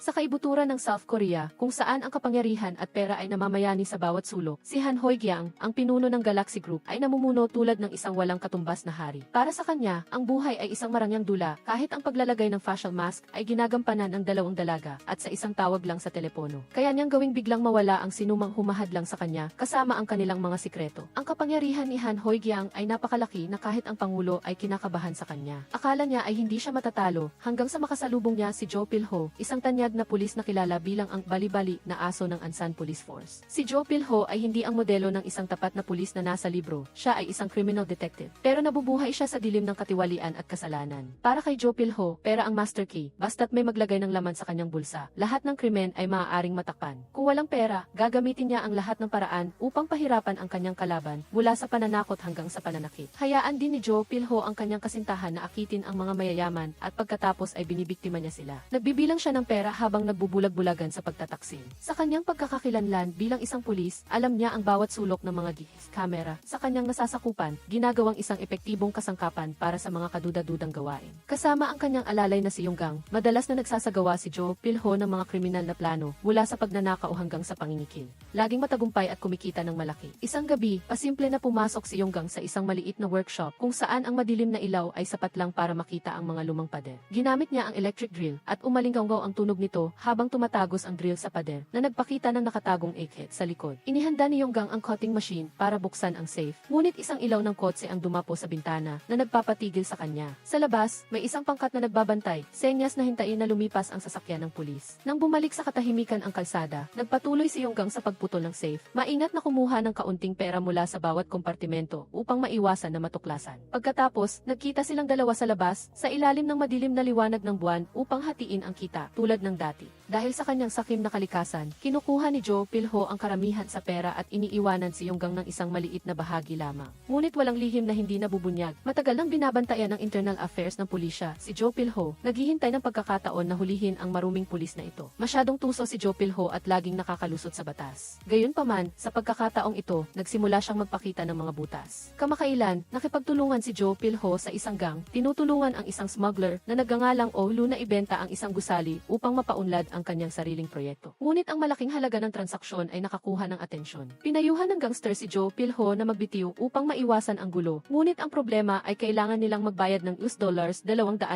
Sa kaibuturan ng South Korea, kung saan ang kapangyarihan at pera ay namamayani sa bawat sulok, si Han Hoi-gyang, ang pinuno ng Galaxy Group, ay namumuno tulad ng isang walang katumbas na hari. Para sa kanya, ang buhay ay isang marangyang dula, kahit ang paglalagay ng facial mask ay ginagampanan ng dalawang dalaga at sa isang tawag lang sa telepono. Kaya niyang gawing biglang mawala ang sinumang humahad lang sa kanya, kasama ang kanilang mga sikreto. Ang kapangyarihan ni Han Hoi-gyang ay napakalaki na kahit ang Pangulo ay kinakabahan sa kanya. Akala niya ay hindi siya matatalo, hanggang sa makasalubong niya si Joe Pilho, isang tanyag na pulis na kilala bilang ang bali-bali na aso ng Ansan Police Force. Si Joe Pilho ay hindi ang modelo ng isang tapat na pulis na nasa libro, siya ay isang criminal detective. Pero nabubuhay siya sa dilim ng katiwalian at kasalanan. Para kay Joe Pilho, pera ang master key, basta't may maglagay ng laman sa kanyang bulsa. Lahat ng krimen ay maaaring matakpan. Kung walang pera, gagamitin niya ang lahat ng paraan upang pahirapan ang kanyang kalaban, mula sa pananakot hanggang sa pananakit. Hayaan din ni Joe Pilho ang kanyang kasintahan na akitin ang mga mayayaman at pagkatapos ay binibiktima niya sila. Nagbibilang siya ng pera habang nagbubulag-bulagan sa pagtataksil. Sa kanyang pagkakakilanlan bilang isang pulis, alam niya ang bawat sulok ng mga gihis, kamera, sa kanyang nasasakupan, ginagawang isang epektibong kasangkapan para sa mga kaduda-dudang gawain. Kasama ang kanyang alalay na si Yonggang, madalas na nagsasagawa si Joe Pilho ng mga kriminal na plano mula sa pagnanakaw hanggang sa pangingikil. Laging matagumpay at kumikita ng malaki. Isang gabi, pasimple na pumasok si Yonggang sa isang maliit na workshop kung saan ang madilim na ilaw ay sapat lang para makita ang mga lumang pader. Ginamit niya ang electric drill at umalinggaw ang tunog nito habang tumatagos ang drill sa pader na nagpakita ng nakatagong egghead sa likod. Inihanda ni Yonggang ang cutting machine para buksan ang safe. Ngunit isang ilaw ng kotse ang dumapo sa bintana na nagpapatigil sa kanya. Sa labas, may isang pangkat na nagbabantay, senyas na hintayin na lumipas ang sasakyan ng pulis. Nang bumalik sa katahimikan ang kalsada, nagpatuloy si Yonggang sa pagputol ng safe. Maingat na kumuha ng kaunting pera mula sa bawat kompartimento upang maiwasan na matuklasan. Pagkatapos, nagkita silang dalawa sa labas, sa ilalim ng madilim na liwanag ng buwan upang hatiin ang kita, tulad ng dati. Dahil sa kanyang sakim na kalikasan, kinukuha ni Joe Pilho ang karamihan sa pera at iniiwanan si Yonggang ng isang maliit na bahagi lamang. Ngunit walang lihim na hindi nabubunyag. Matagal nang binabantayan ng internal affairs ng pulisya, si Joe Pilho, naghihintay ng pagkakataon na hulihin ang maruming pulis na ito. Masyadong tuso si Joe Pilho at laging nakakalusot sa batas. Gayunpaman, sa pagkakataong ito, nagsimula siyang magpakita ng mga butas. Kamakailan, nakipagtulungan si Joe Pilho sa isang gang, tinutulungan ang isang smuggler na nagngangalang Olu na ibenta ang isang gusali upang mapaunlad ang kanyang sariling proyekto. Ngunit ang malaking halaga ng transaksyon ay nakakuha ng atensyon. Pinayuhan ng gangster si Joe Pilho na magbitiw upang maiwasan ang gulo. Ngunit ang problema ay kailangan nilang magbayad ng US dollars 200,000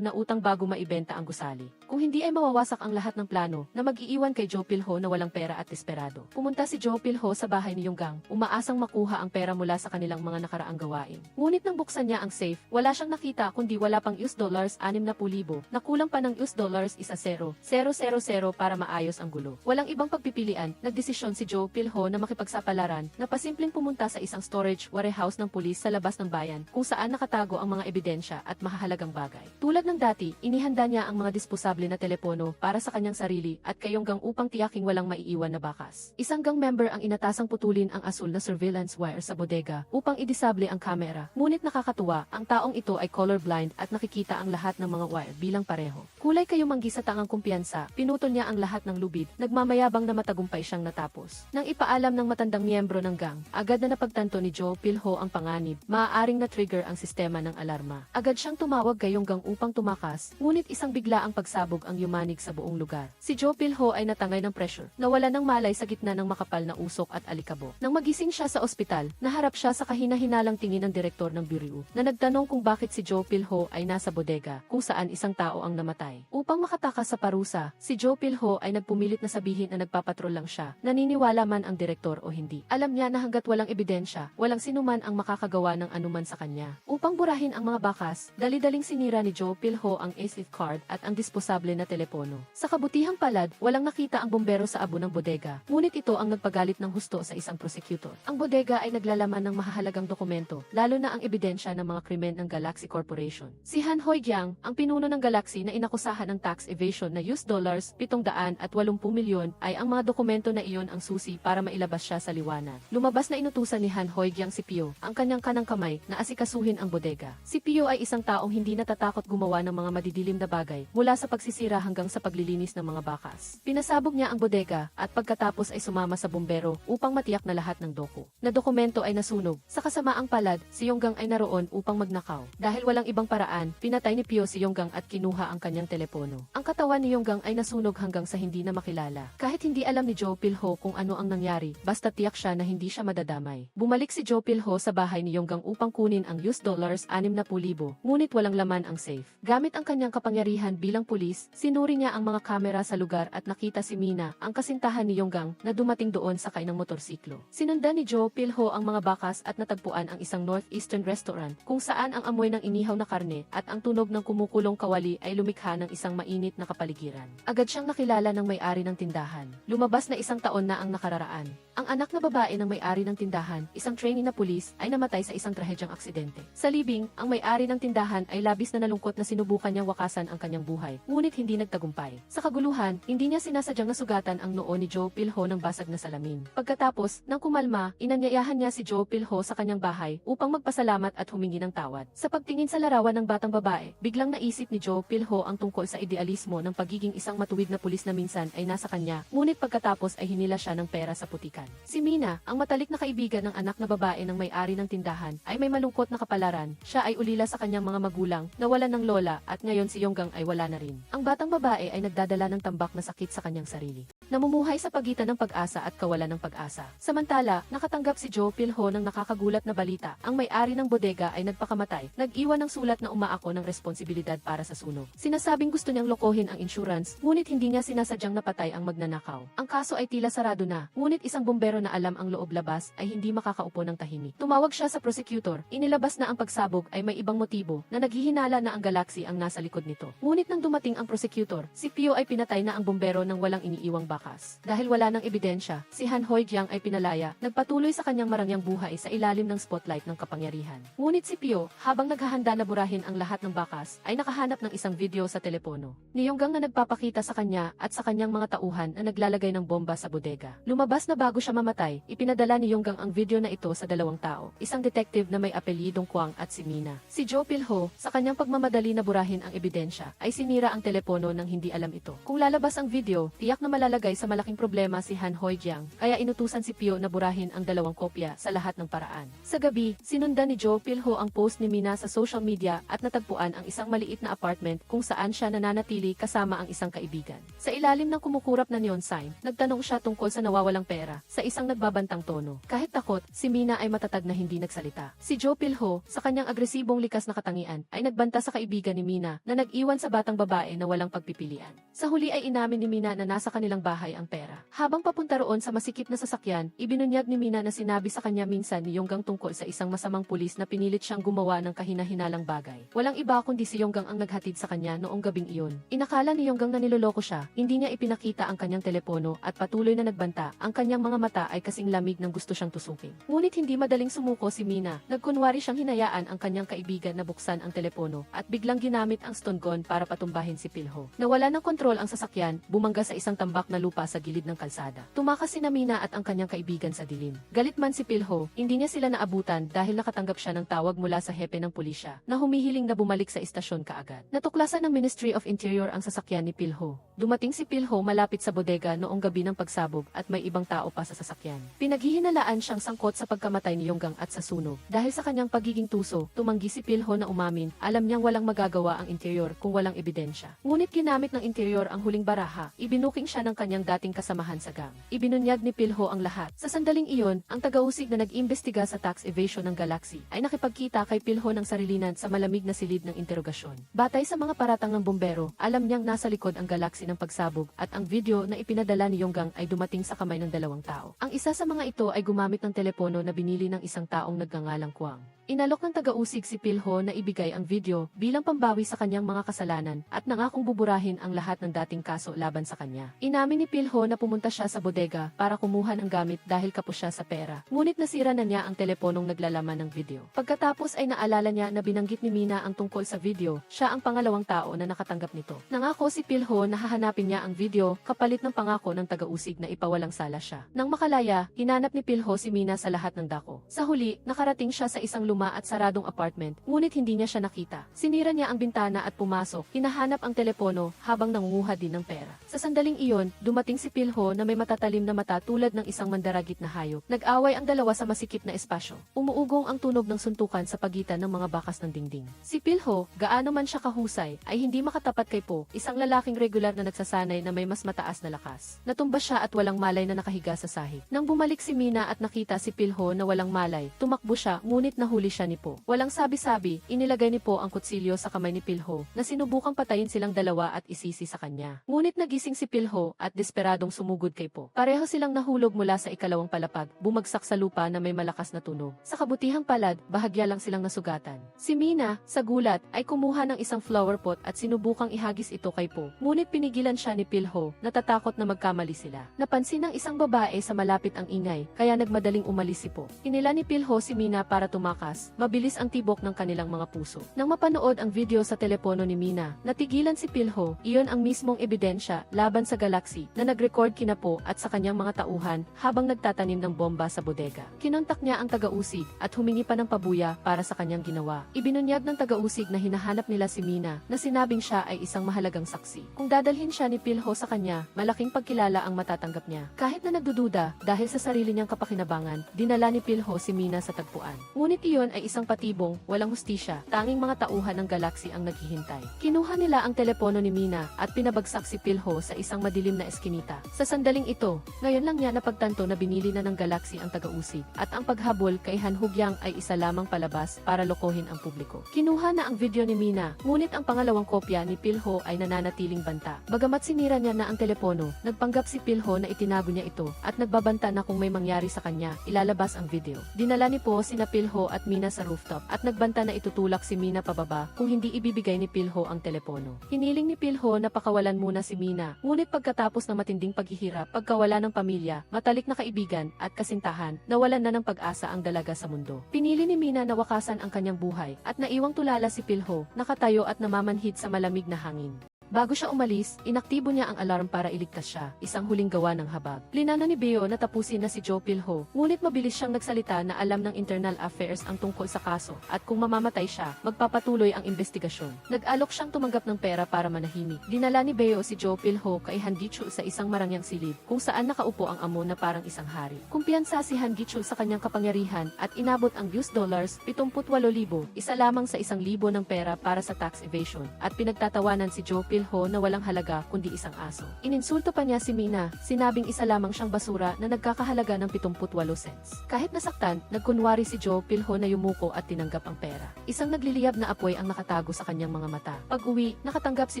na utang bago maibenta ang gusali. Kung hindi ay mawawasak ang lahat ng plano na mag-iiwan kay Joe Pilho na walang pera at desperado. Pumunta si Joe Pilho sa bahay ni Yonggang, umaasang makuha ang pera mula sa kanilang mga nakaraang gawain. Ngunit nang buksan niya ang safe, wala siyang nakita kundi wala pang US dollars 60,000 na kulang pa ng US dollars isa 0, 000 para maayos ang gulo. Walang ibang pagpipilian, nagdesisyon si Joe Pilho na makipagsapalaran na pasimpleng pumunta sa isang storage warehouse ng pulis sa labas ng bayan kung saan nakatago ang mga ebidensya at mahahalagang bagay. Tulad ng dati, inihanda niya ang mga disposable na telepono para sa kanyang sarili at kayonggang upang tiyaking walang maiiwan na bakas. Isang gang member ang inatasang putulin ang asul na surveillance wire sa bodega upang idisable ang kamera. Ngunit nakakatuwa, ang taong ito ay colorblind at nakikita ang lahat ng mga wire bilang pareho. Kulay kayo manggi sa tangang kumpiyansa, pinutol niya ang lahat ng lubid, nagmamayabang na matagumpay siyang natapos. Nang ipaalam ng matandang miyembro ng gang, agad na napagtanto ni Joe Pilho ang panganib, maaaring na-trigger ang sistema ng alarma. Agad siyang tumawag kayong gang upang tumakas, ngunit isang bigla ang pagsabog ang yumanig sa buong lugar. Si Joe Pilho ay natangay ng pressure, nawala ng malay sa gitna ng makapal na usok at alikabok. Nang magising siya sa ospital, naharap siya sa kahina-hinalang tingin ng direktor ng bureau, na nagtanong kung bakit si Joe Pilho ay nasa bodega, kung saan isang tao ang namatay. Upang makatakas sa parusa, si Joe Pilho ay nagpumilit na sabihin na nagpapatrol lang siya, naniniwala man ang direktor o hindi. Alam niya na hanggat walang ebidensya, walang sinuman ang makakagawa ng anuman sa kanya. Upang burahin ang mga bakas, dali-daling sinira ni Joe Pilho ang ASIF card at ang disposable na telepono. Sa kabutihang palad, walang nakita ang bumbero sa abo ng bodega, ngunit ito ang nagpagalit ng husto sa isang prosecutor. Ang bodega ay naglalaman ng mahahalagang dokumento, lalo na ang ebidensya ng mga krimen ng Galaxy Corporation. Si Han Hoi-gyang, ang pinuno ng Galaxy na inakusahan ng tax evasion na US dollars 780 milyon ay ang mga dokumento na iyon ang susi para mailabas siya sa liwanag. Lumabas na inutusan ni Han Hoi-gyang si Pio, ang kanyang kanang kamay, na asikasuhin ang bodega. Si Pio ay isang taong hindi natatakot gumawa ng mga madidilim na bagay, mula sa pagsisira hanggang sa paglilinis ng mga bakas. Pinasabog niya ang bodega, at pagkatapos ay sumama sa bumbero upang matiyak na lahat ng doko. Na dokumento ay nasunog. Sa kasamaang palad, si Yonggang ay naroon upang magnakaw. Dahil walang ibang paraan, pinatay ni Pio si Yonggang at kinuha ang kanyang telepono. Ang katawan ni ni Yonggang ay nasunog hanggang sa hindi na makilala. Kahit hindi alam ni Joe Pilho kung ano ang nangyari, basta tiyak siya na hindi siya madadamay. Bumalik si Joe Pilho sa bahay ni Yonggang upang kunin ang US dollars 60,000, ngunit walang laman ang safe. Gamit ang kanyang kapangyarihan bilang pulis, sinuri niya ang mga kamera sa lugar at nakita si Mina, ang kasintahan ni Yonggang, na dumating doon sakay ng motorsiklo. Sinundan ni Joe Pilho ang mga bakas at natagpuan ang isang northeastern restaurant kung saan ang amoy ng inihaw na karne at ang tunog ng kumukulong kawali ay lumikha ng isang mainit na kapaligiran. Agad siyang nakilala ng may-ari ng tindahan. Lumabas na isang taon na ang nakararaan. Ang anak na babae ng may-ari ng tindahan, isang trainee na pulis, ay namatay sa isang trahedyang aksidente. Sa libing, ang may-ari ng tindahan ay labis na nalungkot na sinubukan niyang wakasan ang kanyang buhay, ngunit hindi nagtagumpay. Sa kaguluhan, hindi niya sinasadyang nasugatan ang noo ni Joe Pilho ng basag na salamin. Pagkatapos, nang kumalma, inanyayahan niya si Joe Pilho sa kanyang bahay upang magpasalamat at humingi ng tawad. Sa pagtingin sa larawan ng batang babae, biglang naisip ni Joe Pilho ang tungkol sa idealismo ng pagiging isang matuwid na pulis na minsan ay nasa kanya, ngunit pagkatapos ay hinila siya ng pera sa putikan. Si Mina, ang matalik na kaibigan ng anak na babae ng may-ari ng tindahan, ay may malungkot na kapalaran. Siya ay ulila sa kanyang mga magulang, nawalan ng lola, at ngayon si Yonggang ay wala na rin. Ang batang babae ay nagdadala ng tambak na sakit sa kanyang sarili. Namumuhay sa pagitan ng pag-asa at kawalan ng pag-asa. Samantala, nakatanggap si Joe Pilho ng nakakagulat na balita. Ang may-ari ng bodega ay nagpakamatay, nag-iwan ng sulat na umaako ng responsibilidad para sa sunog. Sinasabing gusto niyang lokohin ang insurance, ngunit hindi niya sinasadyang napatay ang magnanakaw. Ang kaso ay tila sarado na, ngunit isang bombero na alam ang loob labas ay hindi makakaupo ng tahimik. Tumawag siya sa prosecutor, inilabas na ang pagsabog ay may ibang motibo na naghihinala na ang galaxy ang nasa likod nito. Ngunit nang dumating ang prosecutor, si Pio ay pinatay na ang bombero ng walang iniiwang bakas. Dahil wala ng ebidensya, si Han Hoi Jiang ay pinalaya, nagpatuloy sa kanyang marangyang buhay sa ilalim ng spotlight ng kapangyarihan. Ngunit si Pio, habang naghahanda na burahin ang lahat ng bakas, ay nakahanap ng isang video sa telepono. Ni Yonggang na nagpapakita sa kanya at sa kanyang mga tauhan na naglalagay ng bomba sa bodega. Lumabas na bago siya mamatay, ipinadala ni Yonggang ang video na ito sa dalawang tao, isang detective na may apelyidong Kwang at si Mina. Si Joe Pilho, sa kanyang pagmamadali na burahin ang ebidensya, ay sinira ang telepono nang hindi alam ito. Kung lalabas ang video, tiyak na malalagay sa malaking problema si Han Hoi Jiang, kaya inutusan si Pio na burahin ang dalawang kopya sa lahat ng paraan. Sa gabi, sinundan ni Joe Pilho ang post ni Mina sa social media at natagpuan ang isang maliit na apartment kung saan siya nananatili kasama ang isang kaibigan. Sa ilalim ng kumukurap na neon sign, nagtanong siya tungkol sa nawawalang pera sa isang nagbabantang tono. Kahit takot, si Mina ay matatag na hindi nagsalita. Si Joe Pilho, sa kanyang agresibong likas na katangian, ay nagbanta sa kaibigan ni Mina na nag-iwan sa batang babae na walang pagpipilian. Sa huli ay inamin ni Mina na nasa kanilang bahay ang pera. Habang papunta roon sa masikip na sasakyan, ibinunyag ni Mina na sinabi sa kanya minsan ni Yonggang tungkol sa isang masamang pulis na pinilit siyang gumawa ng kahina-hinalang bagay. Walang iba kundi si Yonggang ang naghatid sa kanya noong gabing iyon. Inakala ni Yonggang na niloloko siya, hindi niya ipinakita ang kanyang telepono at patuloy na nagbanta, ang kanyang mga mata ay kasing lamig ng gusto siyang tusukin. Ngunit hindi madaling sumuko si Mina, nagkunwari siyang hinayaan ang kanyang kaibigan na buksan ang telepono at biglang ginamit ang stun gun para patumbahin si Pilho. Nawala ng kontrol ang sasakyan, bumangga sa isang tambak na lupa sa gilid ng kalsada. Tumakas si Namina at ang kanyang kaibigan sa dilim. Galit man si Pilho, hindi niya sila naabutan dahil nakatanggap siya ng tawag mula sa hepe ng pulisya na humihiling na bumalik sa istasyon kaagad. Natuklasan ng Ministry of Interior ang sasakyan ni Pilho. Dumating si Pilho malapit sa bodega noong gabi ng pagsabog at may ibang tao pa sa sasakyan. Pinaghihinalaan siyang sangkot sa pagkamatay ni Yonggang at sa sunog. Dahil sa kanyang pagiging tuso, tumanggi si Pilho na umamin, alam niyang walang magagawa ang interior kung walang ebidensya. Ngunit ginamit ng interior ang huling baraha, ibinuking siya ng kanyang dating kasamahan sa gang. Ibinunyag ni Pilho ang lahat. Sa sandaling iyon, ang tagausig na nag-imbestiga sa tax evasion ng Galaxy ay nakipagkita kay Pilho ng sarilinan sa malamig na silid ng interogasyon. Batay sa mga paratang ng bombero, alam niyang nasa likod ang Galaxy ng pagsabog at ang video na ipinadala ni Yonggang ay dumating sa kamay ng dalawang tao. Ang isa sa mga ito ay gumamit ng telepono na binili ng isang taong nagngangalang Kwang. Inalok ng taga-usig si Pilho na ibigay ang video bilang pambawi sa kanyang mga kasalanan at nangakong buburahin ang lahat ng dating kaso laban sa kanya. Inamin ni Pilho na pumunta siya sa bodega para kumuha ng gamit dahil kapos siya sa pera. Ngunit nasira na niya ang teleponong naglalaman ng video. Pagkatapos ay naalala niya na binanggit ni Mina ang tungkol sa video, siya ang pangalawang tao na nakatanggap nito. Nangako si Pilho na hahanapin niya ang video kapalit ng pangako ng taga-usig na ipawalang sala siya. Nang makalaya, hinanap ni Pilho si Mina sa lahat ng dako. Sa huli, nakarating siya sa isang lumang luma at saradong apartment, ngunit hindi niya siya nakita. Sinira niya ang bintana at pumasok, hinahanap ang telepono habang nangunguha din ng pera. Sa sandaling iyon, dumating si Pilho na may matatalim na mata tulad ng isang mandaragit na hayop. Nag-away ang dalawa sa masikip na espasyo. Umuugong ang tunog ng suntukan sa pagitan ng mga bakas ng dingding. Si Pilho, gaano man siya kahusay, ay hindi makatapat kay Po, isang lalaking regular na nagsasanay na may mas mataas na lakas. Natumba siya at walang malay na nakahiga sa sahig. Nang bumalik si Mina at nakita si Pilho na walang malay, tumakbo siya ngunit nahuli siya ni Po. Walang sabi-sabi, inilagay ni Po ang kutsilyo sa kamay ni Pilho na sinubukang patayin silang dalawa at isisi sa kanya. Ngunit nagising si Pilho at desperadong sumugod kay Po. Pareho silang nahulog mula sa ikalawang palapag, bumagsak sa lupa na may malakas na tunog. Sa kabutihang palad, bahagya lang silang nasugatan. Si Mina, sa gulat, ay kumuha ng isang flower pot at sinubukang ihagis ito kay Po. Ngunit pinigilan siya ni Pilho, natatakot na magkamali sila. Napansin ng isang babae sa malapit ang ingay, kaya nagmadaling umalis si Po. Hinila ni Pilho si Mina para tumakas, mabilis ang tibok ng kanilang mga puso. Nang mapanood ang video sa telepono ni Mina, natigilan si Pilho, iyon ang mismong ebidensya laban sa galaxy na nag-record kina Po at sa kanyang mga tauhan habang nagtatanim ng bomba sa bodega. Kinontak niya ang taga-usig at humingi pa ng pabuya para sa kanyang ginawa. Ibinunyag ng taga-usig na hinahanap nila si Mina na sinabing siya ay isang mahalagang saksi. Kung dadalhin siya ni Pilho sa kanya, malaking pagkilala ang matatanggap niya. Kahit na nagdududa dahil sa sarili niyang kapakinabangan, dinala ni Pilho si Mina sa tagpuan. Ngunit iyon ay isang patibong, walang hustisya, tanging mga tauhan ng galaxy ang naghihintay. Kinuha nila ang telepono ni Mina at pinabagsak si Pilho sa isang madilim na eskinita. Sa sandaling ito, ngayon lang niya napagtanto na binili na ng galaxy ang taga-usig at ang paghabol kay Han Hugyang ay isa lamang palabas para lokohin ang publiko. Kinuha na ang video ni Mina, ngunit ang pangalawang kopya ni Pilho ay nananatiling banta. Bagamat sinira niya na ang telepono, nagpanggap si Pilho na itinago niya ito at nagbabanta na kung may mangyari sa kanya, ilalabas ang video. Dinala ni Po sina Pilho at Mina sa rooftop at nagbanta na itutulak si Mina pababa kung hindi ibibigay ni Pilho ang telepono. Hiniling ni Pilho na pakawalan muna si Mina, ngunit pagkatapos ng matinding paghihirap, pagkawala ng pamilya, matalik na kaibigan at kasintahan, nawalan na ng pag-asa ang dalaga sa mundo. Pinili ni Mina na wakasan ang kanyang buhay at naiwang tulala si Pilho, nakatayo at namamanhid sa malamig na hangin. Bago siya umalis, inaktibo niya ang alarm para iligtas siya, isang huling gawa ng habag. Plinano ni Beo na tapusin na si Joe Pilho, ngunit mabilis siyang nagsalita na alam ng internal affairs ang tungkol sa kaso, at kung mamamatay siya, magpapatuloy ang investigasyon. Nag-alok siyang tumanggap ng pera para manahimik. Dinala ni Beo si Joe Pilho kay Hangichu sa isang marangyang silid, kung saan nakaupo ang amo na parang isang hari. Kumpiyansa si Hangichu sa kanyang kapangyarihan at inabot ang US dollars 78,000, isa lamang sa isang libo ng pera para sa tax evasion, at pinagtatawanan si Joe Pilho na walang halaga kundi isang aso. Ininsulto pa niya si Mina, sinabing isa lamang siyang basura na nagkakahalaga ng 78 cents. Kahit nasaktan, nagkunwari si Joe Pilho na yumuko at tinanggap ang pera. Isang nagliliyab na apoy ang nakatago sa kanyang mga mata. Pag-uwi, nakatanggap si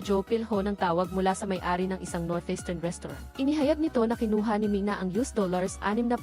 Joe Pilho ng tawag mula sa may-ari ng isang northeastern restaurant. Inihayag nito na kinuha ni Mina ang US dollars 60,000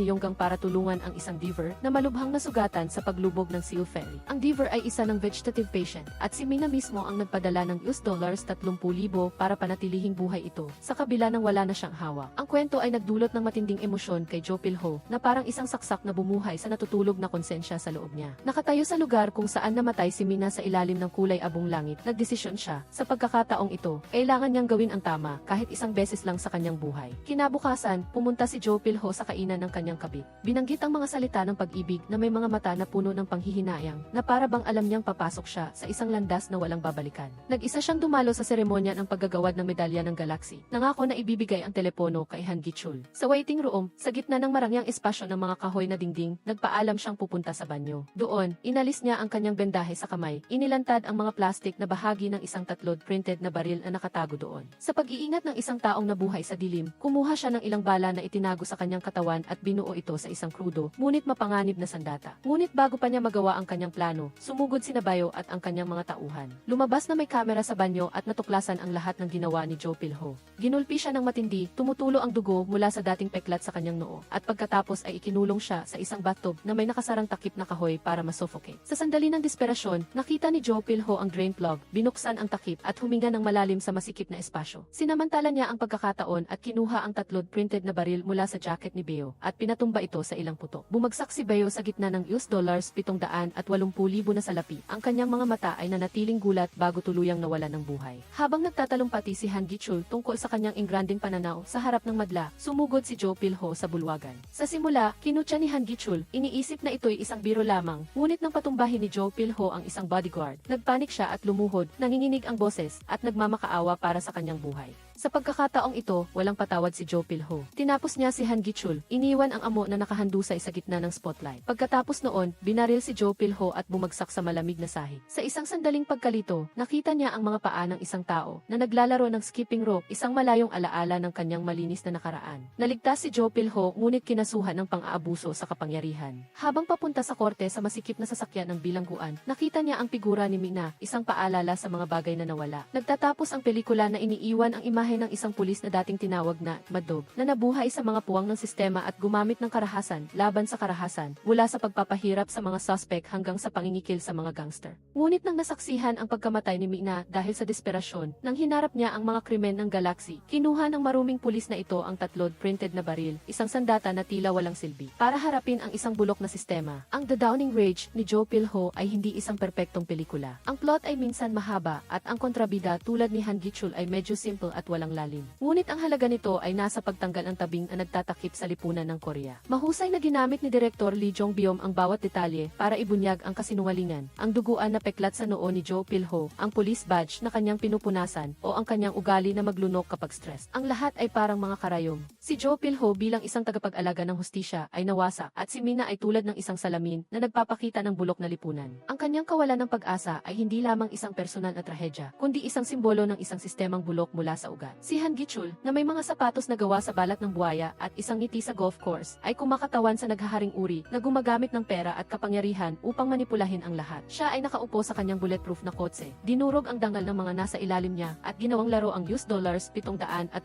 niyonggang para tulungan ang isang diver na malubhang nasugatan sa paglubog ng Seal Ferry. Ang diver ay isa ng vegetative patient at si Mina mismo ang nagpadala ng US dollars 30,000 para panatilihing buhay ito sa kabila ng wala na siyang hawak. Ang kwento ay nagdulot ng matinding emosyon kay Joe Pilho na parang isang saksak na bumuhay sa natutulog na konsensya sa loob niya. Nakatayo sa lugar kung saan namatay si Mina sa ilalim ng kulay abong langit, nagdesisyon siya sa pagkakataong ito, kailangan niyang gawin ang tama kahit isang beses lang sa kanyang buhay. Kinabukasan, pumunta si Joe Pilho sa kainan ng kanyang kabit. Binanggit ang mga salita ng pag-ibig na may mga mata na puno ng panghihinayang na para bang alam niyang papasok siya sa isang landas na walang babalikan. Nag-isa siyang dumalo sa seremonya ng paggagawad ng medalya ng galaxy. Nangako na ibibigay ang telepono kay Han Gichul. Sa waiting room, sa gitna ng marangyang espasyo ng mga kahoy na dingding, nagpaalam siyang pupunta sa banyo. Doon, inalis niya ang kanyang bendahe sa kamay. Inilantad ang mga plastik na bahagi ng isang tatlod printed na baril na nakatago doon. Sa pag-iingat ng isang taong nabuhay sa dilim, kumuha siya ng ilang bala na itinago sa kanyang katawan at binuo ito sa isang krudo, ngunit mapanganib na sandata. Ngunit bago pa niya magawa ang kanyang plano, sumugod si Nabayo at ang kanyang mga tauhan. Lumabas na may kamera sa banyo at natuklasan ang lahat ng ginawa ni Joe Pilho. Ginulpi siya ng matindi, tumutulo ang dugo mula sa dating peklat sa kanyang noo, at pagkatapos ay ikinulong siya sa isang bathtub na may nakasarang takip na kahoy para masuffocate. Sa sandali ng desperasyon, nakita ni Joe Pilho ang drain plug, binuksan ang takip at huminga ng malalim sa masikip na espasyo. Sinamantala niya ang pagkakataon at kinuha ang tatlod printed na baril mula sa jacket ni Beo at pinatumba ito sa ilang putok. Bumagsak si Beo sa gitna ng US dollars 700 at 80,000 na salapi. Ang kanyang mga mata ay nanatiling gulat bago tuluyang nawala ng buhay. Habang nagtatalumpati si Han Gichul tungkol sa kanyang ingranding pananaw sa harap ng madla, sumugod si Jo Pilho sa bulwagan. Sa simula, kinutya ni Han Gichul, iniisip na ito'y isang biro lamang, ngunit nang patumbahin ni Jo Pilho ang isang bodyguard, nagpanik siya at lumuhod, nanginginig ang boses, at nagmamakaawa para sa kanyang buhay. Sa pagkakataong ito, walang patawad si Joe Pilho. Tinapos niya si Han Gichul, iniwan ang amo na nakahandusay sa gitna ng spotlight. Pagkatapos noon, binaril si Joe Pilho at bumagsak sa malamig na sahig. Sa isang sandaling pagkalito, nakita niya ang mga paa ng isang tao na naglalaro ng skipping rope, isang malayong alaala ng kanyang malinis na nakaraan. Naligtas si Joe Pilho ngunit kinasuhan ng pang-aabuso sa kapangyarihan. Habang papunta sa korte sa masikip na sasakyan ng bilangguan, nakita niya ang figura ni Mina, isang paalala sa mga bagay na nawala. Nagtatapos ang pelikula na iniiwan ang imahe ng isang pulis na dating tinawag na Madog na nabuhay sa mga puwang ng sistema at gumamit ng karahasan laban sa karahasan mula sa pagpapahirap sa mga suspect hanggang sa pangingikil sa mga gangster. Ngunit nang nasaksihan ang pagkamatay ni Mina dahil sa desperasyon, nang hinarap niya ang mga krimen ng galaxy, kinuha ng maruming pulis na ito ang tatlod printed na baril, isang sandata na tila walang silbi, para harapin ang isang bulok na sistema. Ang The Downing Rage ni Joe Pilho ay hindi isang perpektong pelikula. Ang plot ay minsan mahaba at ang kontrabida tulad ni Han Gichul ay medyo simple at walang lalim. Ngunit ang halaga nito ay nasa pagtanggal ang tabing na nagtatakip sa lipunan ng Korea. Mahusay na ginamit ni Direktor Lee Jong Byum ang bawat detalye para ibunyag ang kasinungalingan, ang duguan na peklat sa noo ni Joe Pilho, ang police badge na kanyang pinupunasan, o ang kanyang ugali na maglunok kapag stress. Ang lahat ay parang mga karayom. Si Joe Pilho bilang isang tagapag-alaga ng hustisya ay nawasak at si Mina ay tulad ng isang salamin na nagpapakita ng bulok na lipunan. Ang kanyang kawalan ng pag-asa ay hindi lamang isang personal na trahedya, kundi isang simbolo ng isang sistemang bulok mula sa ugat. Si Han Gichul, na may mga sapatos na gawa sa balat ng buhaya at isang ngiti sa golf course, ay kumakatawan sa naghaharing uri na gumagamit ng pera at kapangyarihan upang manipulahin ang lahat. Siya ay nakaupo sa kanyang bulletproof na kotse. Dinurog ang dangal ng mga nasa ilalim niya at ginawang laro ang US dollars 780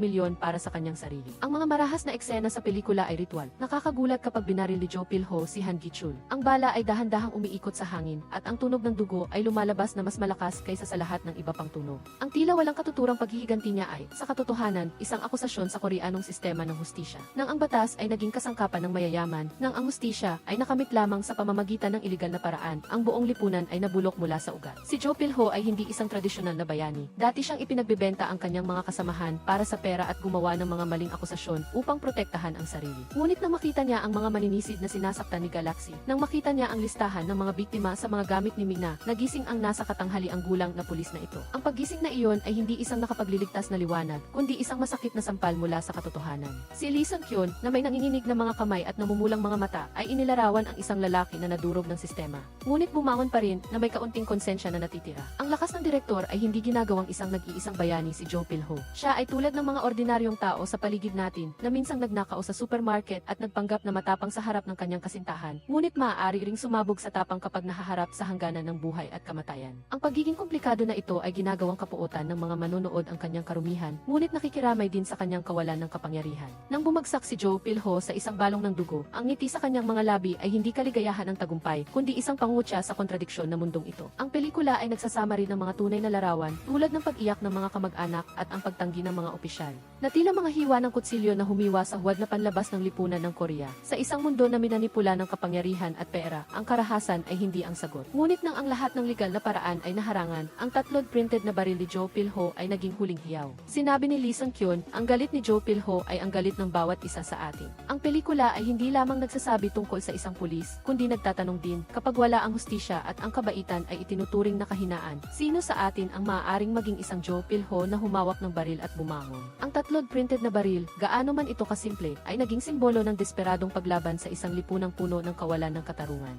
milyon para sa kanyang sarili. Ang mga marahas na eksena sa pelikula ay ritual. Nakakagulat kapag binaril ni Joe Pilho si Han Gichul. Ang bala ay dahan-dahang umiikot sa hangin at ang tunog ng dugo ay lumalabas na mas malakas kaysa sa lahat ng iba pang tunog. Ang tila walang katuturang paghihiganti niya ay, sa katotohanan, isang akusasyon sa koreanong sistema ng hustisya. Nang ang batas ay naging kasangkapan ng mayayaman, nang ang hustisya ay nakamit lamang sa pamamagitan ng iligal na paraan, ang buong lipunan ay nabulok mula sa ugat. Si Joe Pilho ay hindi isang tradisyonal na bayani. Dati siyang ipinagbebenta ang kanyang mga kasamahan para sa pera at gumawa ng mga maling akusasyon upang protektahan ang sarili. Ngunit nang makita niya ang mga maninisid na sinasaktan ni Galaxy, nang makita niya ang listahan ng mga biktima sa mga gamit ni Mina, nagising ang nasa katanghali ang gulang na pulis na ito. Ang paggising na iyon ay hindi isang nakapagliligtas na liwanag, kundi isang masakit na sampal mula sa katotohanan. Si Lee Sung Kyun, na may nanginginig na mga kamay at namumulang mga mata, ay inilarawan ang isang lalaki na nadurog ng sistema. Ngunit bumangon pa rin na may kaunting konsensya na natitira. Ang lakas ng direktor ay hindi ginagawang isang nag-iisang bayani si Joe Pilho. Siya ay tulad ng mga ordinaryong tao sa paligid natin na minsang nagnakao sa supermarket at nagpanggap na matapang sa harap ng kanyang kasintahan. Ngunit maaari ring sumabog sa tapang kapag nahaharap sa hangganan ng buhay at kamatayan. Ang pagiging komplikado na ito ay ginagawang kapuotan ng mga manonood ang kanyang karumihan, ngunit nakikiramay din sa kanyang kawalan ng kapangyarihan. Nang bumagsak si Joe Pilho sa isang balong ng dugo, ang ngiti sa kanyang mga labi ay hindi kaligayahan ng tagumpay, kundi isang pangutya sa kontradiksyon na mundong ito. Ang pelikula ay nagsasama rin ng mga tunay na larawan, tulad ng pag-iyak ng mga kamag-anak at ang pagtanggi ng mga opisyal. Na tila mga hiwa ng kutsilyo na humiwa sa huwad na panlabas ng lipunan ng Korea. Sa isang mundo na minanipula ng kapangyarihan at pera, ang karahasan ay hindi ang sagot. Ngunit nang ang lahat ng legal na paraan ay naharangan, ang tatlod printed na baril ni Joe Pilho ay naging huling hiyaw. Sinabi ni Lee Sung Kyun, ang galit ni Joe Pilho ay ang galit ng bawat isa sa atin. Ang pelikula ay hindi lamang nagsasabi tungkol sa isang pulis, kundi nagtatanong din, kapag wala ang hustisya at ang kabaitan ay itinuturing na kahinaan, sino sa atin ang maaaring maging isang Joe Pilho na humawak ng baril at bumangon? Ang tatlod printed na baril, gaano man ito kasimple, ay naging simbolo ng desperadong paglaban sa isang lipunang puno ng kawalan ng katarungan.